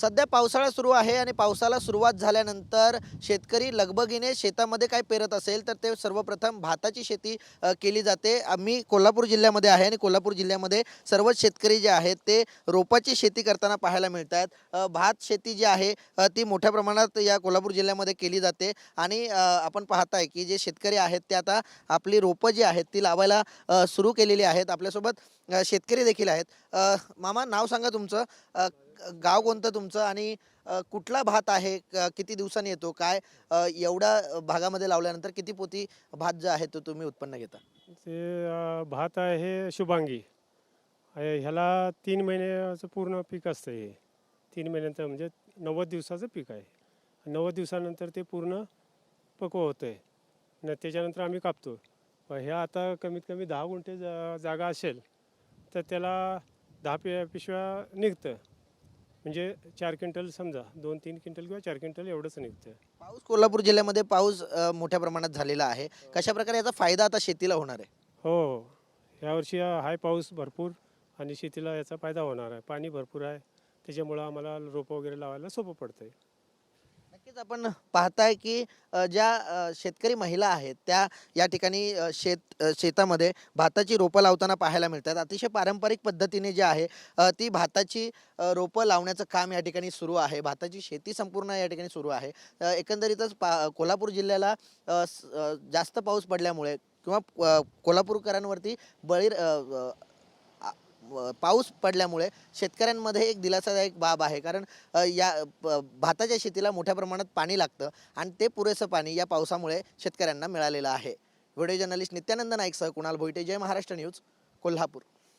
सध्या पावसाळा सुरू आहे आणि पावसाला सुरुवात झाल्यानंतर शेतकरी लगबगीने शेतामध्ये काय पेरत असेल तर ते सर्वप्रथम भाताची शेती केली जाते. आम्ही कोल्हापूर जिल्ह्यामध्ये आहे आणि कोल्हापूर जिल्ह्यामध्ये सर्वच शेतकरी जे आहेत ते रोपाची शेती करताना पाहायला मिळत आहेत भात शेती जी आहे ती मोठ्या प्रमाणात या कोल्हापूर जिल्ह्यामध्ये केली जाते आणि आपण पाहताय की जे शेतकरी आहेत ते आता आपली रोपं जी आहेत ती लावायला सुरू केलेली आहेत. आपल्यासोबत शेतकरी देखील आहेत. मामा नाव सांगा तुमचं. गाव कोणतं तुमचं आणि कुठला भात आहे? क- किती दिवसांनी येतो? काय एवढ्या भागामध्ये लावल्यानंतर किती पोती भात जो आहे तो तुम्ही उत्पन्न घेता? ते अ, भात आहे हे शुभांगी ह्याला तीन महिन्याचं पूर्ण पीक असतं हे. तीन महिन्यानंतर म्हणजे नव्वद दिवसाचं पीक आहे. नव्वद दिवसानंतर ते पूर्ण पक्व होतं आहे न त्याच्यानंतर आम्ही कापतो. हे आता कमीत कमी दहा गुंठे जा जागा असेल तर त्याला दहा पि पिशव्या निघतं. म्हणजे चार क्विंटल समजा दोन तीन क्विंटल किंवा चार क्विंटल एवढंच निघतं. पाऊस कोल्हापूर जिल्ह्यामध्ये पाऊस अ, मोठ्या प्रमाणात झालेला आहे. कशा प्रकारे याचा फायदा आता शेतीला होणार आहे? हो हो यावर्षी हाय पाऊस भरपूर आणि शेतीला याचा फायदा होणार आहे. पाणी भरपूर आहे. त्याच्यामुळं आम्हाला रोपं वगैरे लावायला सोपं पडतं आहे नक्कीच आपण पाहताय की ज्या शेतकरी महिला आहेत त्या या ठिकाणी शेत शेतामध्ये भाताची रोपं लावताना पाहायला मिळतात. अतिशय पारंपरिक पद्धतीने जे आहे ती भाताची रोपं लावण्याचं काम या ठिकाणी सुरू आहे. भाताची शेती संपूर्ण या ठिकाणी सुरू आहे. एकंदरीतच पा कोल्हापूर जिल्ह्याला जास्त पाऊस पडल्यामुळे किंवा कोल्हापूरकरांवरती बळीर पाऊस पडल्यामुळे शेतकऱ्यांमध्ये एक दिलासादायक बाब आहे. कारण या प- भाताच्या शेतीला मोठ्या प्रमाणात पाणी लागतं आणि ते पुरेसं पाणी या पावसामुळे शेतकऱ्यांना मिळालेलं आहे. व्हिडिओ जर्नलिस्ट नित्यानंद नाईकसह कुणाल भोईटे. जय महाराष्ट्र न्यूज कोल्हापूर.